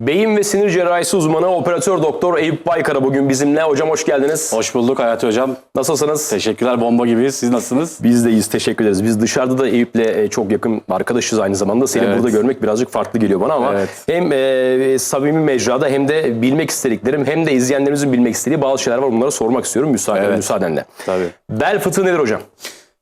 Beyin ve sinir cerrahisi uzmanı operatör doktor Eyüp Baykara bugün bizimle. Hocam hoş geldiniz. Hoş bulduk Hayati Hocam. Nasılsınız? Teşekkürler bomba gibiyiz. Siz nasılsınız? Biz de iyiyiz, teşekkür ederiz. Biz dışarıda da Eyüp'le e, çok yakın arkadaşız aynı zamanda. Seni Evet. burada görmek birazcık farklı geliyor bana ama Evet. hem e, samimi mecrada hem de bilmek istediklerim hem de izleyenlerimizin bilmek istediği bazı şeyler var. Bunları sormak istiyorum müsaade, Evet. müsaadenle. Tabii. Bel fıtığı nedir hocam?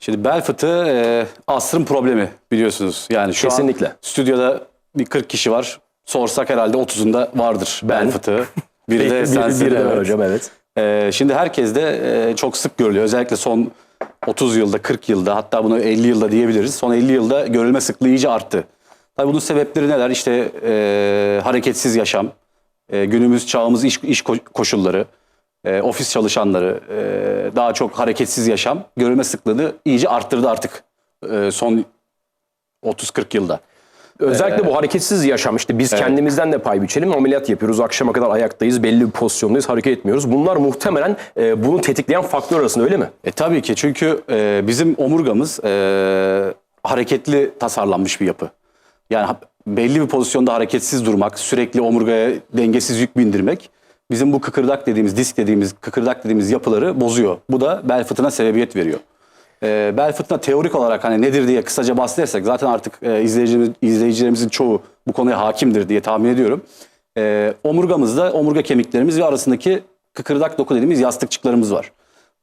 Şimdi bel fıtığı e, asrın problemi biliyorsunuz. Yani şu Kesinlikle. an stüdyoda bir 40 kişi var. Sorsak herhalde 30'unda vardır Ben. bel fıtığı. Biri de Bir- sensin. biri de evet. hocam evet. E, şimdi herkes de e, çok sık görülüyor. Özellikle son 30 yılda, 40 yılda hatta bunu 50 yılda diyebiliriz. Son 50 yılda görülme sıklığı iyice arttı. Tabii bunun sebepleri neler? İşte e, hareketsiz yaşam, e, günümüz çağımız iş, iş ko- koşulları, e, ofis çalışanları, e, daha çok hareketsiz yaşam görülme sıklığını iyice arttırdı artık e, son 30-40 yılda. Özellikle bu hareketsiz yaşam işte biz kendimizden de pay biçelim. Ameliyat yapıyoruz. Akşama kadar ayaktayız. Belli bir pozisyondayız. Hareket etmiyoruz. Bunlar muhtemelen e, bunu tetikleyen faktör arasında öyle mi? E tabii ki çünkü e, bizim omurgamız e, hareketli tasarlanmış bir yapı. Yani belli bir pozisyonda hareketsiz durmak, sürekli omurgaya dengesiz yük bindirmek bizim bu kıkırdak dediğimiz, disk dediğimiz, kıkırdak dediğimiz yapıları bozuyor. Bu da bel fıtığına sebebiyet veriyor. E, bel fıtığına teorik olarak hani nedir diye kısaca bahsedersek zaten artık e, izleyicimiz, izleyicilerimizin çoğu bu konuya hakimdir diye tahmin ediyorum. E, omurgamızda omurga kemiklerimiz ve arasındaki kıkırdak doku dediğimiz yastıkçıklarımız var.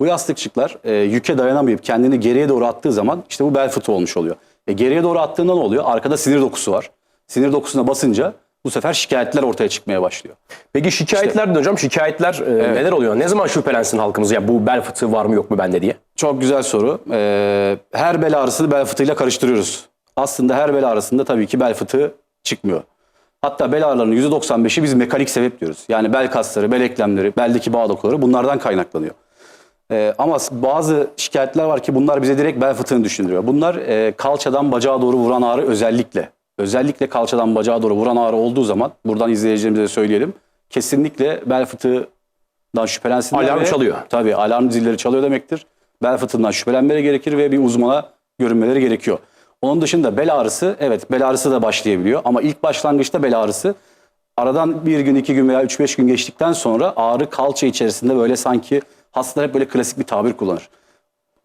Bu yastıkçıklar e, yüke dayanamayıp kendini geriye doğru attığı zaman işte bu bel fıtığı olmuş oluyor. E, geriye doğru attığında ne oluyor? Arkada sinir dokusu var. Sinir dokusuna basınca bu sefer şikayetler ortaya çıkmaya başlıyor. Peki şikayetler de hocam şikayetler e, neler oluyor? Ne zaman şüphelensin halkımız ya bu bel fıtığı var mı yok mu bende diye? Çok güzel soru. Ee, her bel ağrısını bel fıtığıyla karıştırıyoruz. Aslında her bel ağrısında tabii ki bel fıtığı çıkmıyor. Hatta bel ağrılarının %95'i biz mekanik sebep diyoruz. Yani bel kasları, bel eklemleri, beldeki bağ dokuları bunlardan kaynaklanıyor. Ee, ama bazı şikayetler var ki bunlar bize direkt bel fıtığını düşündürüyor. Bunlar e, kalçadan bacağa doğru vuran ağrı özellikle. Özellikle kalçadan bacağa doğru vuran ağrı olduğu zaman buradan izleyicilerimize söyleyelim. Kesinlikle bel fıtığından şüphelensinler. Alarm ve- çalıyor. Tabii alarm zilleri çalıyor demektir. Bel fıtığından şüphelenmeleri gerekir ve bir uzmana görünmeleri gerekiyor. Onun dışında bel ağrısı, evet bel ağrısı da başlayabiliyor ama ilk başlangıçta bel ağrısı aradan bir gün, iki gün veya üç beş gün geçtikten sonra ağrı kalça içerisinde böyle sanki hastalar hep böyle klasik bir tabir kullanır.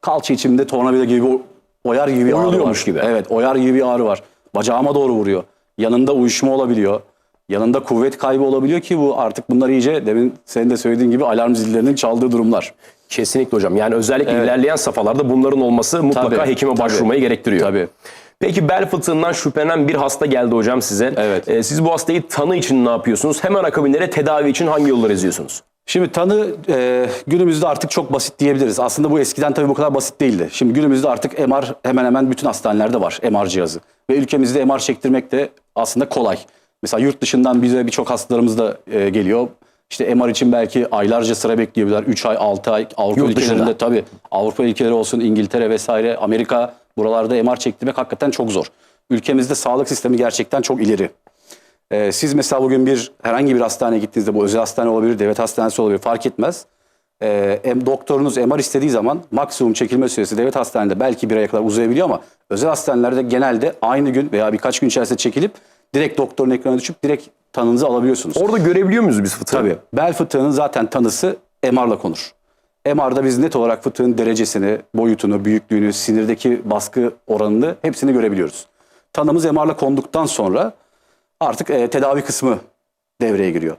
Kalça içimde tornavida gibi oyar gibi bir ağrı var. Oyuluyormuş gibi. Evet oyar gibi bir ağrı var. Bacağıma doğru vuruyor. Yanında uyuşma olabiliyor. Yanında kuvvet kaybı olabiliyor ki bu artık bunlar iyice demin senin de söylediğin gibi alarm zillerinin çaldığı durumlar. Kesinlikle hocam. Yani özellikle ilerleyen safhalarda bunların olması mutlaka Tabii, hekime tabii. başvurmayı gerektiriyor. Tabii. Peki bel fıtığından şüphelenen bir hasta geldi hocam size. Evet. E, siz bu hastayı tanı için ne yapıyorsunuz? Hemen akabinlere tedavi için hangi yolları izliyorsunuz? Şimdi tanı e, günümüzde artık çok basit diyebiliriz. Aslında bu eskiden tabii bu kadar basit değildi. Şimdi günümüzde artık MR hemen hemen bütün hastanelerde var MR cihazı. Ve ülkemizde MR çektirmek de aslında kolay. Mesela yurt dışından bize birçok hastalarımız da e, geliyor. İşte MR için belki aylarca sıra bekliyorlar. 3 ay, 6 ay. Avrupa Yurt dışında. ülkelerinde tabii. Avrupa ülkeleri olsun, İngiltere vesaire, Amerika buralarda MR çektirmek hakikaten çok zor. Ülkemizde sağlık sistemi gerçekten çok ileri. Ee, siz mesela bugün bir herhangi bir hastaneye gittiğinizde bu özel hastane olabilir, devlet hastanesi olabilir fark etmez. Em- doktorunuz MR istediği zaman maksimum çekilme süresi devlet hastanede belki bir aya kadar uzayabiliyor ama özel hastanelerde genelde aynı gün veya birkaç gün içerisinde çekilip direkt doktorun ekranına düşüp direkt tanınızı alabiliyorsunuz. Orada görebiliyor muyuz biz fıtığı? Tabii. Bel fıtığının zaten tanısı MR'la konur. MR'da biz net olarak fıtığın derecesini, boyutunu, büyüklüğünü, sinirdeki baskı oranını hepsini görebiliyoruz. Tanımız MR'la konduktan sonra artık e, tedavi kısmı devreye giriyor.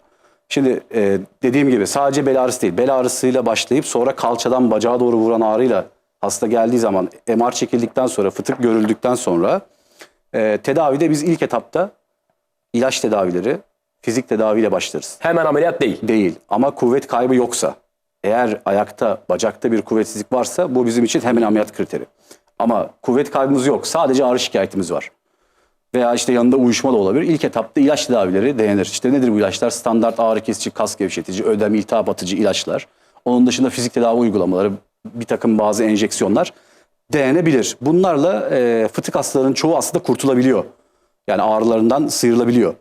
Şimdi e, dediğim gibi sadece bel ağrısı değil, bel ağrısıyla başlayıp sonra kalçadan bacağa doğru vuran ağrıyla hasta geldiği zaman MR çekildikten sonra, fıtık görüldükten sonra e, tedavide biz ilk etapta ilaç tedavileri, fizik tedaviyle başlarız. Hemen ameliyat değil. Değil ama kuvvet kaybı yoksa, eğer ayakta, bacakta bir kuvvetsizlik varsa bu bizim için hemen ameliyat kriteri. Ama kuvvet kaybımız yok, sadece ağrı şikayetimiz var. Veya işte yanında uyuşma da olabilir. İlk etapta ilaç tedavileri denenir. İşte nedir bu ilaçlar? Standart ağrı kesici, kas gevşetici, ödem, iltihap atıcı ilaçlar. Onun dışında fizik tedavi uygulamaları, bir takım bazı enjeksiyonlar denenebilir. Bunlarla e, fıtık hastalarının çoğu aslında kurtulabiliyor. Yani ağrılarından sıyrılabiliyor.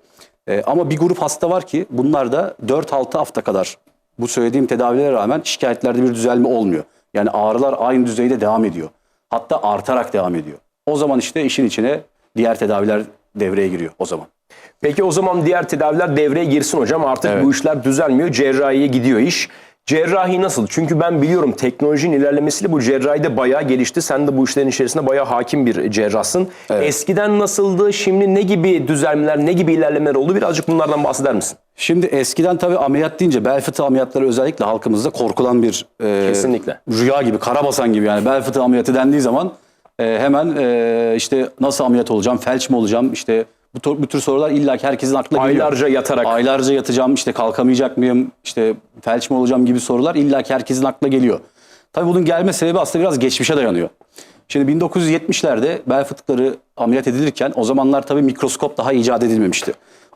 E, ama bir grup hasta var ki bunlar da 4-6 hafta kadar bu söylediğim tedavilere rağmen şikayetlerde bir düzelme olmuyor. Yani ağrılar aynı düzeyde devam ediyor. Hatta artarak devam ediyor. O zaman işte işin içine diğer tedaviler devreye giriyor o zaman. Peki o zaman diğer tedaviler devreye girsin hocam. Artık Evet. bu işler düzelmiyor. Cerrahiye gidiyor iş. Cerrahi nasıl? Çünkü ben biliyorum teknolojinin ilerlemesiyle bu cerrahide bayağı gelişti. Sen de bu işlerin içerisinde bayağı hakim bir cerrahsın. Eskiden nasıldı? Şimdi ne gibi düzelmeler, ne gibi ilerlemeler oldu? Birazcık bunlardan bahseder misin? Şimdi eskiden tabii ameliyat deyince bel fıtığı ameliyatları özellikle halkımızda korkulan bir e, Kesinlikle. rüya gibi, karabasan gibi yani bel fıtığı ameliyatı dendiği zaman e, hemen e, işte nasıl ameliyat olacağım, felç mi olacağım işte bu, tür- bu tür sorular illa ki herkesin aklına geliyor. Aylarca yatarak. Aylarca yatacağım, işte kalkamayacak mıyım, işte felç mi olacağım gibi sorular illa ki herkesin aklına geliyor. Tabii bunun gelme sebebi aslında biraz geçmişe dayanıyor. Şimdi 1970'lerde bel fıtıkları ameliyat edilirken o zamanlar tabii mikroskop daha icat edilmemişti.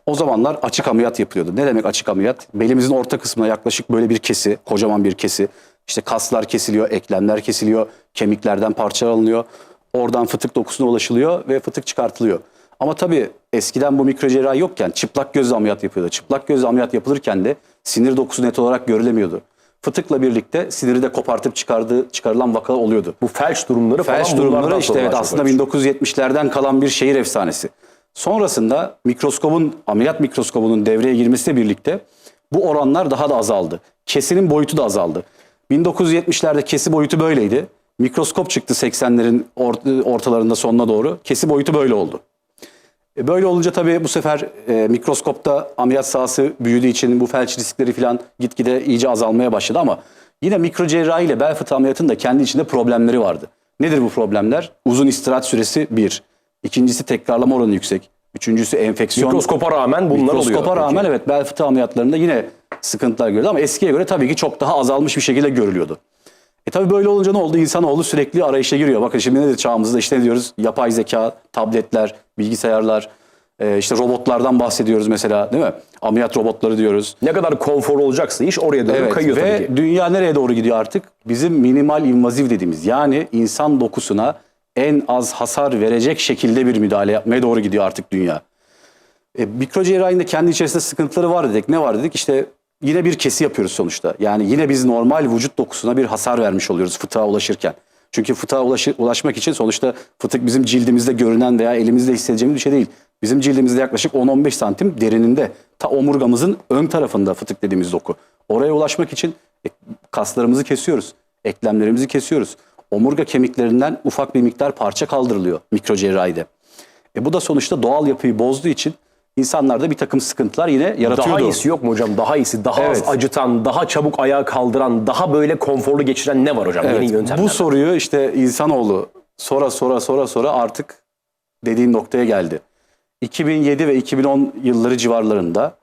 O zamanlar açık ameliyat yapılıyordu. Ne demek açık ameliyat? Belimizin orta kısmına yaklaşık böyle bir kesi, kocaman bir kesi. İşte kaslar kesiliyor, eklemler kesiliyor, kemiklerden parçalar alınıyor. Oradan fıtık dokusuna ulaşılıyor ve fıtık çıkartılıyor. Ama tabii eskiden bu mikrocerrahi yokken çıplak gözle ameliyat yapıyordu. Çıplak gözle ameliyat yapılırken de sinir dokusu net olarak görülemiyordu. Fıtıkla birlikte siniri de kopartıp çıkardığı, çıkarılan vaka oluyordu. Bu felç durumları falan Felç bunlardan durumları işte evet aslında olmuş. 1970'lerden kalan bir şehir efsanesi. Sonrasında mikroskobun, ameliyat mikroskobunun devreye girmesiyle birlikte bu oranlar daha da azaldı. Kesinin boyutu da azaldı. 1970'lerde kesi boyutu böyleydi. Mikroskop çıktı 80'lerin or- ortalarında sonuna doğru. Kesi boyutu böyle oldu. E, Böyle olunca tabii bu sefer e, mikroskopta ameliyat sahası büyüdüğü için bu felç riskleri falan gitgide iyice azalmaya başladı ama yine mikrocerrahi ile bel fıtığı ameliyatının da kendi içinde problemleri vardı. Nedir bu problemler? Uzun istirahat süresi bir. İkincisi tekrarlama oranı yüksek. Üçüncüsü enfeksiyon. Mikroskopa rağmen bunlar oluyor. Mikroskopa Peki. rağmen evet bel fıtığı ameliyatlarında yine sıkıntılar görüldü ama eskiye göre tabii ki çok daha azalmış bir şekilde görülüyordu. E tabii böyle olunca ne oldu? İnsanoğlu sürekli arayışa giriyor. Bakın şimdi nedir çağımızda işte ne diyoruz? Yapay zeka, tabletler, bilgisayarlar, e, işte robotlardan bahsediyoruz mesela değil mi? Ameliyat robotları diyoruz. Ne kadar konfor olacaksa iş oraya doğru Evet kayıyor ve tabii ki. dünya nereye doğru gidiyor artık? Bizim minimal invaziv dediğimiz yani insan dokusuna en az hasar verecek şekilde bir müdahale yapmaya doğru gidiyor artık dünya. E, mikrocerrahinin de kendi içerisinde sıkıntıları var dedik. Ne var dedik? İşte yine bir kesi yapıyoruz sonuçta. Yani yine biz normal vücut dokusuna bir hasar vermiş oluyoruz fıtığa ulaşırken. Çünkü fıtığa ulaşı- ulaşmak için sonuçta fıtık bizim cildimizde görünen veya elimizde hissedeceğimiz bir şey değil. Bizim cildimizde yaklaşık 10-15 santim derininde ta omurgamızın ön tarafında fıtık dediğimiz doku. Oraya ulaşmak için e, kaslarımızı kesiyoruz, eklemlerimizi kesiyoruz. Omurga kemiklerinden ufak bir miktar parça kaldırılıyor mikrocerrahide. E bu da sonuçta doğal yapıyı bozduğu için insanlarda bir takım sıkıntılar yine yaratıyordu. Daha iyisi yok mu hocam? Daha iyisi, daha Evet. az acıtan, daha çabuk ayağa kaldıran, daha böyle konforlu geçiren ne var hocam? Evet, Yeni yöntemler. bu soruyu işte insanoğlu sonra sonra sonra sonra artık dediğim noktaya geldi. 2007 ve 2010 yılları civarlarında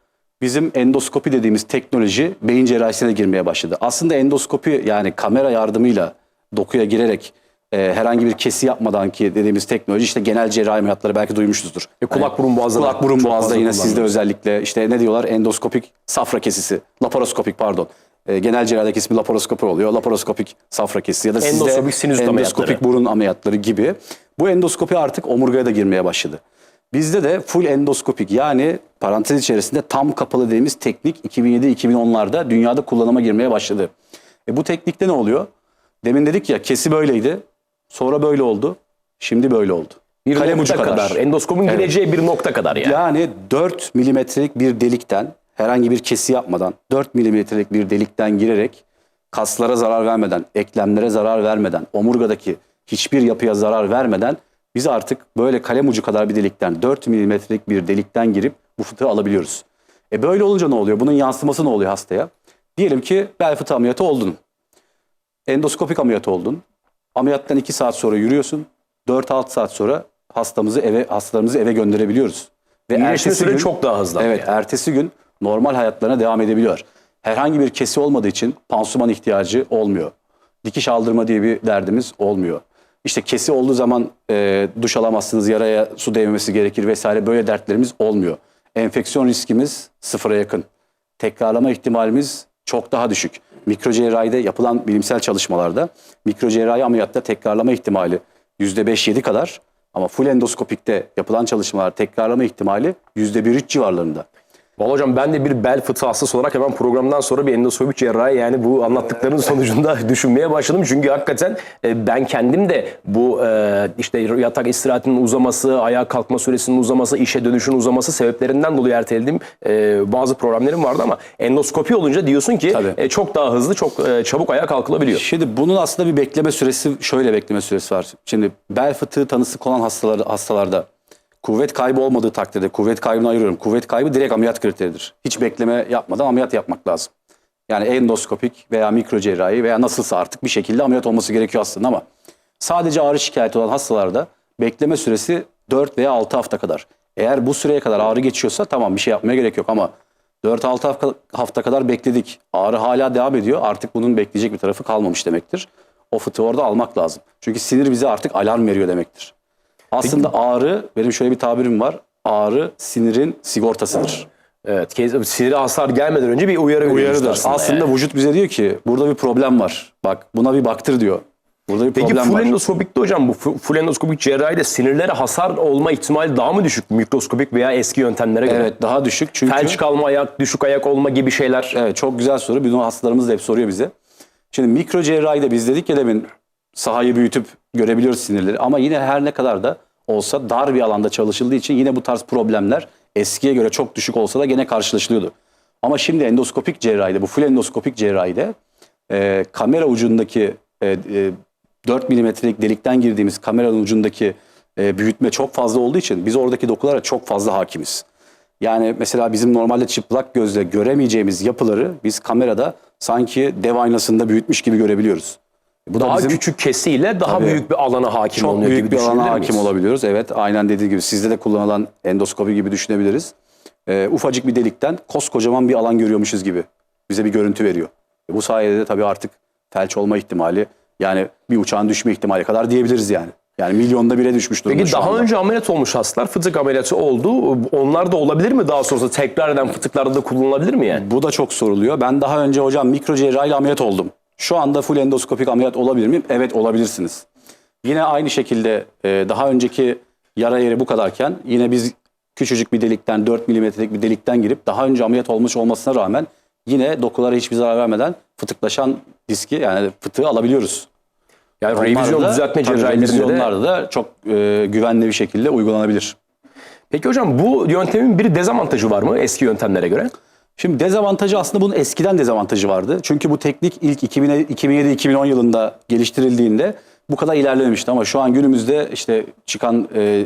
bizim endoskopi dediğimiz teknoloji beyin cerrahisine girmeye başladı. Aslında endoskopi yani kamera yardımıyla dokuya girerek e, herhangi bir kesi yapmadan ki dediğimiz teknoloji işte genel cerrahi ameliyatları belki duymuşuzdur. E, kulak, burun, boğazda da Kulak burun boğazda yine sizde özellikle işte ne diyorlar endoskopik safra kesisi, laparoskopik pardon. E, genel cerrahideki ismi laparoskopi oluyor. Laparoskopik safra kesisi ya da sizde Endoskopik sinüzit endoskopik ameliyatları. burun ameliyatları gibi. Bu endoskopi artık omurgaya da girmeye başladı. Bizde de full endoskopik yani parantez içerisinde tam kapalı dediğimiz teknik 2007-2010'larda dünyada kullanıma girmeye başladı. E bu teknikte ne oluyor? Demin dedik ya kesi böyleydi. Sonra böyle oldu. Şimdi böyle oldu. bir Kalem ucu kadar. kadar. Endoskopun Evet. gireceği bir nokta kadar yani. Yani 4 milimetrelik bir delikten herhangi bir kesi yapmadan 4 milimetrelik bir delikten girerek kaslara zarar vermeden, eklemlere zarar vermeden, omurgadaki hiçbir yapıya zarar vermeden biz artık böyle kalem ucu kadar bir delikten 4 milimetrelik bir delikten girip bu fıtığı alabiliyoruz. E böyle olunca ne oluyor? Bunun yansıması ne oluyor hastaya? Diyelim ki bel fıtığı ameliyatı oldun. Endoskopik ameliyat oldun. Ameliyattan 2 saat sonra yürüyorsun. 4-6 saat sonra hastamızı eve hastalarımızı eve gönderebiliyoruz. Ve İyileşme ertesi gün- çok daha hızlı. Evet, ertesi gün normal hayatlarına devam edebiliyor. Herhangi bir kesi olmadığı için pansuman ihtiyacı olmuyor. Dikiş aldırma diye bir derdimiz olmuyor. İşte kesi olduğu zaman e, duş alamazsınız, yaraya su değmemesi gerekir vesaire böyle dertlerimiz olmuyor. Enfeksiyon riskimiz sıfıra yakın. Tekrarlama ihtimalimiz çok daha düşük. Mikrocerrahide yapılan bilimsel çalışmalarda mikrocerrahi ameliyatta tekrarlama ihtimali %5-7 kadar ama full endoskopikte yapılan çalışmalar tekrarlama ihtimali %1-3 civarlarında. Vallahi hocam ben de bir bel fıtığı hastası olarak hemen programdan sonra bir endoskopik cerrahi yani bu anlattıklarının sonucunda düşünmeye başladım. Çünkü hakikaten e, ben kendim de bu e, işte yatak istirahatinin uzaması, ayağa kalkma süresinin uzaması, işe dönüşün uzaması sebeplerinden dolayı ertelediğim e, bazı problemlerim vardı ama endoskopi olunca diyorsun ki Tabii. çok daha hızlı, çok çabuk ayağa kalkılabiliyor. Şimdi bunun aslında bir bekleme süresi, şöyle bekleme süresi var. Şimdi bel fıtığı tanısı konan hastalar, hastalarda kuvvet kaybı olmadığı takdirde, kuvvet kaybını ayırıyorum. Kuvvet kaybı direkt ameliyat kriteridir. Hiç bekleme yapmadan ameliyat yapmak lazım. Yani endoskopik veya mikro cerrahi veya nasılsa artık bir şekilde ameliyat olması gerekiyor aslında ama sadece ağrı şikayeti olan hastalarda bekleme süresi 4 veya 6 hafta kadar. Eğer bu süreye kadar ağrı geçiyorsa tamam bir şey yapmaya gerek yok ama 4-6 hafta, kadar bekledik. Ağrı hala devam ediyor. Artık bunun bekleyecek bir tarafı kalmamış demektir. O fıtığı orada almak lazım. Çünkü sinir bize artık alarm veriyor demektir. Aslında ağrı, benim şöyle bir tabirim var. Ağrı sinirin sigortasıdır. Evet, sinire hasar gelmeden önce bir uyarı Uyarıdır. işte Aslında, yani. vücut bize diyor ki burada bir problem var. Bak buna bir baktır diyor. Burada bir Peki problem full endoskopikte hocam bu fu- full endoskopik cerrahide sinirlere hasar olma ihtimali daha mı düşük mikroskopik veya eski yöntemlere göre? Evet daha düşük çünkü... Felç kalma ayak, düşük ayak olma gibi şeyler. Evet çok güzel soru. Bizim hastalarımız da hep soruyor bize. Şimdi mikro cerrahide biz dedik ya demin sahayı büyütüp görebiliyoruz sinirleri. Ama yine her ne kadar da olsa dar bir alanda çalışıldığı için yine bu tarz problemler eskiye göre çok düşük olsa da gene karşılaşılıyordu. Ama şimdi endoskopik cerrahide, bu full endoskopik cerrahide e, kamera ucundaki e, e, 4 milimetrelik delikten girdiğimiz kameranın ucundaki e, büyütme çok fazla olduğu için biz oradaki dokulara çok fazla hakimiz. Yani mesela bizim normalde çıplak gözle göremeyeceğimiz yapıları biz kamerada sanki dev aynasında büyütmüş gibi görebiliyoruz. Bu daha da bizim küçük kesiyle daha Tabii. büyük bir alana hakim çok oluyor büyük gibi bir alana hakim miyiz? olabiliyoruz. Evet aynen dediği gibi sizde de kullanılan endoskopi gibi düşünebiliriz. Ee, ufacık bir delikten koskocaman bir alan görüyormuşuz gibi bize bir görüntü veriyor. E, bu sayede de tabii artık felç olma ihtimali yani bir uçağın düşme ihtimali kadar diyebiliriz yani. Yani milyonda bire düşmüş durumda Peki daha anda. önce ameliyat olmuş hastalar fıtık ameliyatı oldu. Onlar da olabilir mi daha sonrasında tekrar eden fıtıklarda da kullanılabilir mi yani? Bu da çok soruluyor. Ben daha önce hocam mikro cerrahi ameliyat oldum. Şu anda full endoskopik ameliyat olabilir miyim? Evet olabilirsiniz. Yine aynı şekilde e, daha önceki yara yeri bu kadarken yine biz küçücük bir delikten 4 milimetrelik bir delikten girip daha önce ameliyat olmuş olmasına rağmen yine dokulara hiçbir zarar vermeden fıtıklaşan diski yani fıtığı alabiliyoruz. Yani Onlar revizyon da- düzeltme cerrahilerinde de da çok e, güvenli bir şekilde uygulanabilir. Peki hocam bu yöntemin bir dezavantajı var mı eski yöntemlere göre? Şimdi dezavantajı aslında bunun eskiden dezavantajı vardı. Çünkü bu teknik ilk 2007-2010 yılında geliştirildiğinde bu kadar ilerlememişti. Ama şu an günümüzde işte çıkan e,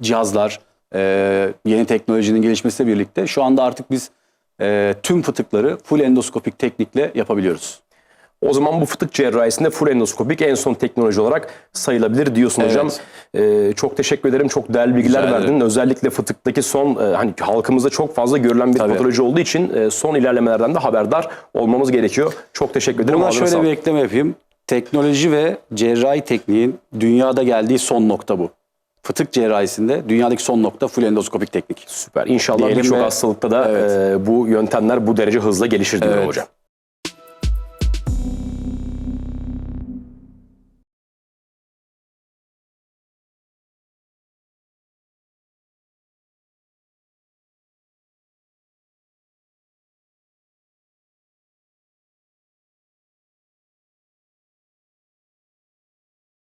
cihazlar, e, yeni teknolojinin gelişmesiyle birlikte şu anda artık biz e, tüm fıtıkları full endoskopik teknikle yapabiliyoruz. O zaman bu fıtık cerrahisinde full endoskopik en son teknoloji olarak sayılabilir diyorsun Evet. hocam. Ee, çok teşekkür ederim. Çok değerli bilgiler Rica verdin. ederim. Özellikle fıtıktaki son e, hani halkımızda çok fazla görülen bir Tabii. patoloji olduğu için e, son ilerlemelerden de haberdar olmamız gerekiyor. Çok teşekkür ederim. Buna şöyle bir ekleme yapayım. Teknoloji ve cerrahi tekniğin dünyada geldiği son nokta bu. Fıtık cerrahisinde dünyadaki son nokta full endoskopik teknik. Süper. İnşallah birçok hastalıkta da Evet. e, bu yöntemler bu derece hızla gelişir diyorum Evet. hocam.